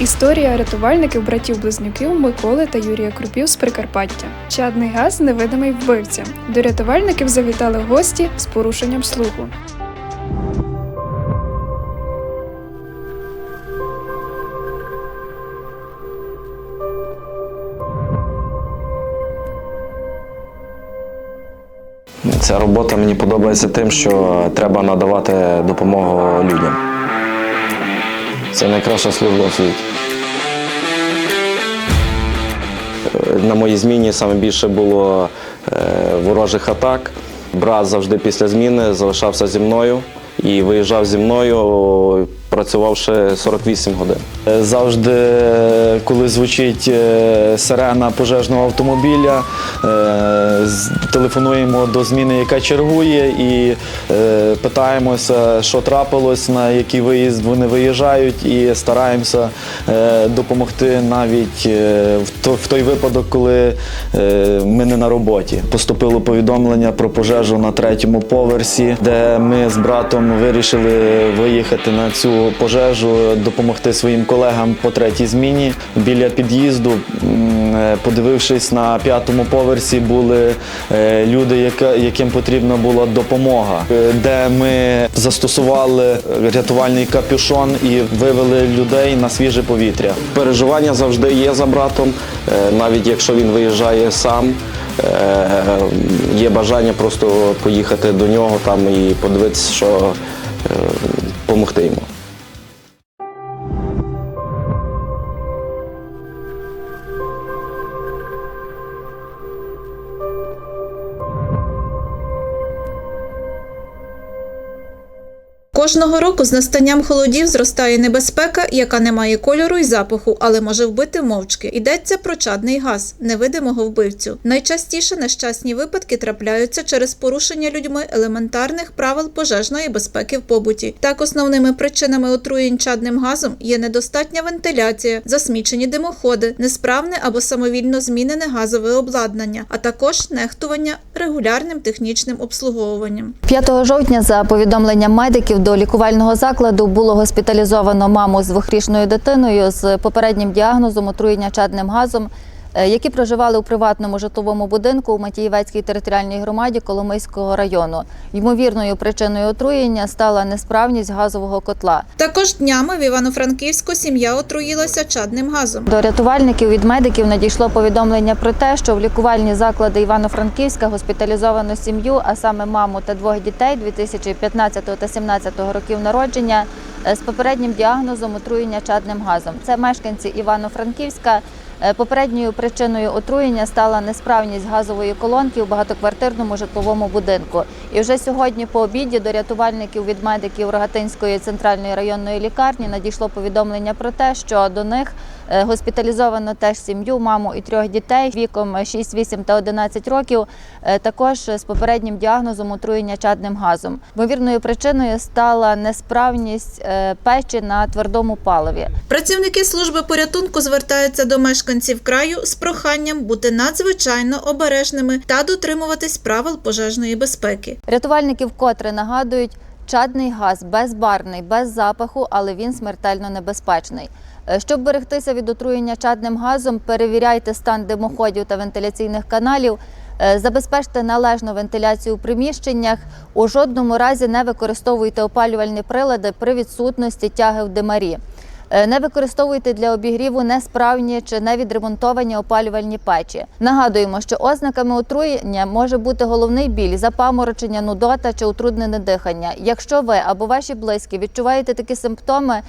Історія рятувальників братів-близнюків Миколи та Юрія Крупів з Прикарпаття. Чадний газ невидимий вбивця. До рятувальників завітали гості з порушенням слуху. Ця робота мені подобається тим, що треба надавати допомогу людям. Це найкраща служба в світі. На моїй зміні саме більше було е, ворожих атак. Брат завжди після зміни залишався зі мною і виїжджав зі мною, працювавши 48 годин. Е, Завжди, коли звучить е, сирена пожежного автомобіля, е, телефонуємо до зміни, яка чергує, і питаємося, що трапилось, на який виїзд вони виїжджають, і стараємося допомогти навіть в той випадок, коли ми не на роботі. Поступило повідомлення про пожежу на третьому поверсі, де ми з братом вирішили виїхати на цю пожежу, допомогти своїм колегам по третій зміні. Біля під'їзду, е, подивившись на п'ятому поверсі, були е, люди, яким потрібна була допомога, е, де ми застосували рятувальний капюшон і вивели людей на свіже повітря. Переживання завжди є за братом, навіть якщо він виїжджає сам. Є бажання просто поїхати до нього там і подивитися, що допомогти йому. Кожного року з настанням холодів зростає небезпека, яка не має кольору і запаху, але може вбити мовчки. Йдеться про чадний газ, невидимого вбивцю. Найчастіше нещасні випадки трапляються через порушення людьми елементарних правил пожежної безпеки в побуті. Так, основними причинами отруєнь чадним газом є недостатня вентиляція, засмічені димоходи, несправне або самовільно змінене газове обладнання, а також нехтування регулярним технічним обслуговуванням. 5 жовтня за повідомленням медиків до лікувального закладу було госпіталізовано маму з двохрічною дитиною з попереднім діагнозом отруєння чадним газом, які проживали у приватному житловому будинку у Матіївецькій територіальній громаді Коломийського району. Ймовірною причиною отруєння стала несправність газового котла. Також днями в Івано-Франківську сім'я отруїлася чадним газом. До рятувальників від медиків надійшло повідомлення про те, що в лікувальні заклади Івано-Франківська госпіталізовано сім'ю, а саме маму та двох дітей 2015 та 2017 років народження е, з попереднім діагнозом отруєння чадним газом. Це мешканці Івано-Франківська. Е, Попередньою причиною отруєння стала несправність газової колонки у багатоквартирному житловому будинку. І вже сьогодні по обіді до рятувальників від медиків Рогатинської центральної районної лікарні надійшло повідомлення про те, що до них е, госпіталізовано теж сім'ю, маму і трьох дітей віком 6, 8 та 11 років, е, також з попереднім діагнозом отруєння чадним газом. Ймовірною причиною стала несправність е, печі на твердому паливі. Працівники служби порятунку звертаються до мешканців краю з проханням бути надзвичайно обережними та дотримуватись правил пожежної безпеки. Рятувальники вкотре нагадують, чадний газ безбарний, без запаху, але він смертельно небезпечний. Е, Щоб берегтися від отруєння чадним газом, перевіряйте стан димоходів та вентиляційних каналів. е, Забезпечте належну вентиляцію у приміщеннях. У жодному разі не використовуйте опалювальні прилади при відсутності тяги в димарі. Е, Не використовуйте для обігріву несправні чи невідремонтовані опалювальні печі. Нагадуємо, що ознаками отруєння може бути головний біль, запаморочення, нудота чи утруднене дихання. Якщо ви або ваші близькі відчуваєте такі симптоми,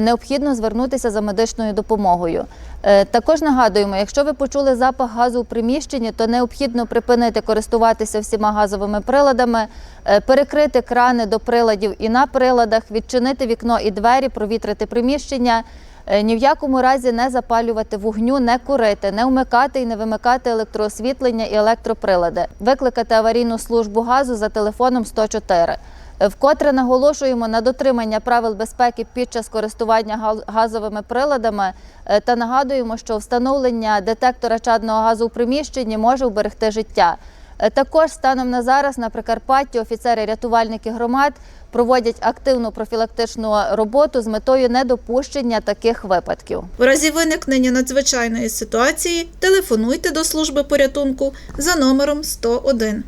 необхідно звернутися за медичною допомогою. Е, Також нагадуємо, якщо ви почули запах газу у приміщенні, то необхідно припинити користуватися всіма газовими приладами, е, перекрити крани до приладів і на приладах, відчинити вікно і двері, провітрити приміщення. Е, Ні в якому разі не запалювати вогню, не курити, не вмикати і не вимикати електроосвітлення і електроприлади, викликати аварійну службу газу за телефоном 104. Е, Вкотре наголошуємо на дотримання правил безпеки під час користування газовими приладами е, та нагадуємо, що встановлення детектора чадного газу у приміщенні може вберегти життя. Е, Також станом на зараз на Прикарпатті офіцери-рятувальники громад проводять активну профілактичну роботу з метою недопущення таких випадків. В разі виникнення надзвичайної ситуації телефонуйте до служби порятунку за номером 101.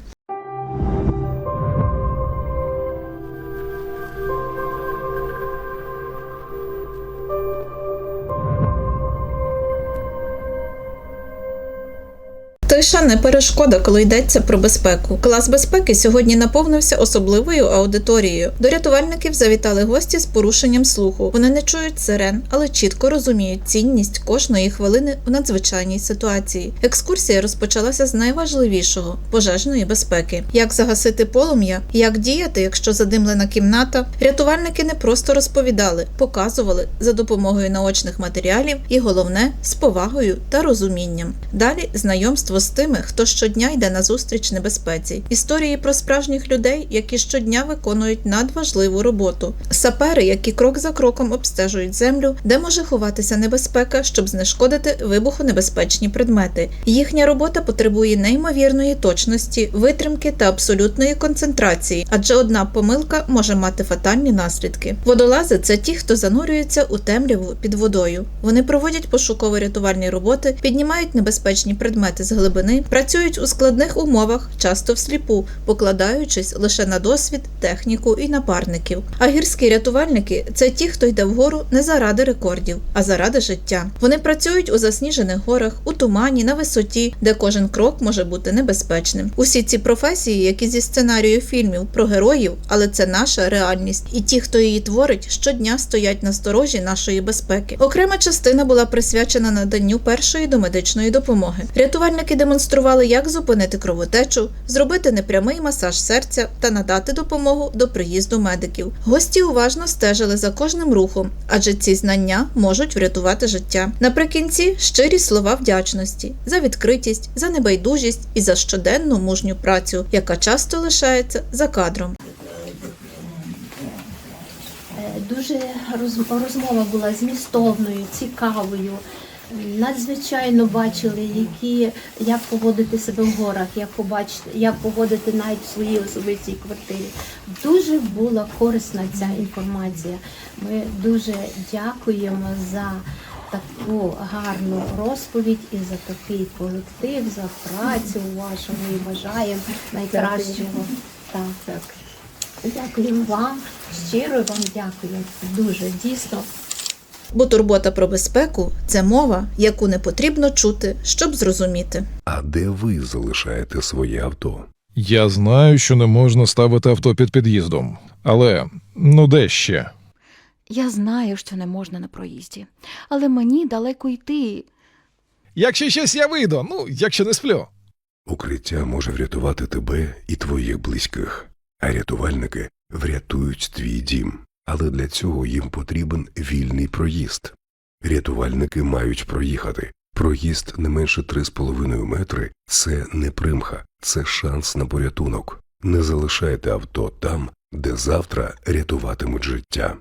Тиша не перешкода, коли йдеться про безпеку. Клас безпеки сьогодні наповнився особливою аудиторією. До рятувальників завітали гості з порушенням слуху. Вони не чують сирен, але чітко розуміють цінність кожної хвилини в надзвичайній ситуації. Екскурсія розпочалася з найважливішого пожежної безпеки. Як загасити полум'я, як діяти, якщо задимлена кімната. Рятувальники не просто розповідали, показували за допомогою наочних матеріалів і головне з повагою та розумінням. Далі знайомство з тими, хто щодня йде на зустріч небезпеці. Історії про справжніх людей, які щодня виконують надважливу роботу. Сапери, які крок за кроком обстежують землю, де може ховатися небезпека, щоб знешкодити вибухонебезпечні предмети. Їхня робота потребує неймовірної точності, витримки та абсолютної концентрації, адже одна помилка може мати фатальні наслідки. Водолази це ті, хто занурюється у темряву під водою. Вони проводять пошуково-рятувальні роботи, піднімають небезпечні предмети з глибини, працюють у складних умовах, часто всліпу, покладаючись лише на досвід, техніку і напарників. А гірські рятувальники це ті, хто йде вгору не заради рекордів, а заради життя. Вони працюють у засніжених горах, у тумані, на висоті, де кожен крок може бути небезпечним. Усі ці професії, які зі сценарію фільмів про героїв, але це наша реальність, і ті, хто її творить, щодня стоять на сторожі нашої безпеки. Окрема частина була присвячена наданню першої домедичної допомоги. Рятувальники демонстрували, як зупинити кровотечу, зробити непрямий масаж серця та надати допомогу до приїзду медиків. Гості уважно стежили за кожним рухом, адже ці знання можуть врятувати життя. Наприкінці щирі слова вдячності за відкритість, за небайдужість і за щоденну мужню працю, яка часто лишається за кадром. Е, Дуже роз- розмова була змістовною, цікавою. Надзвичайно бачили, які, як поводити себе в горах, як побачити, як поводити навіть в своїй особистій квартирі. Дуже була корисна ця інформація. Ми дуже дякуємо за таку гарну розповідь і за такий колектив, за працю вашу. Ми бажаємо найкращого. Так, так. Дякую вам, щиро вам дякую. Дуже дійсно. Бо турбота про безпеку це мова, яку не потрібно чути, щоб зрозуміти. А де ви залишаєте своє авто? Я знаю, що не можна ставити авто під під'їздом, але ну де ще? Я знаю, що не можна на проїзді, але мені далеко йти. Якщо щось я вийду, ну якщо не сплю. Укриття може врятувати тебе і твоїх близьких, а рятувальники врятують твій дім. Але для цього їм потрібен вільний проїзд. Рятувальники мають проїхати. Проїзд не менше 3,5 метри це не примха, це шанс на порятунок. Не залишайте авто там, де завтра рятуватимуть життя.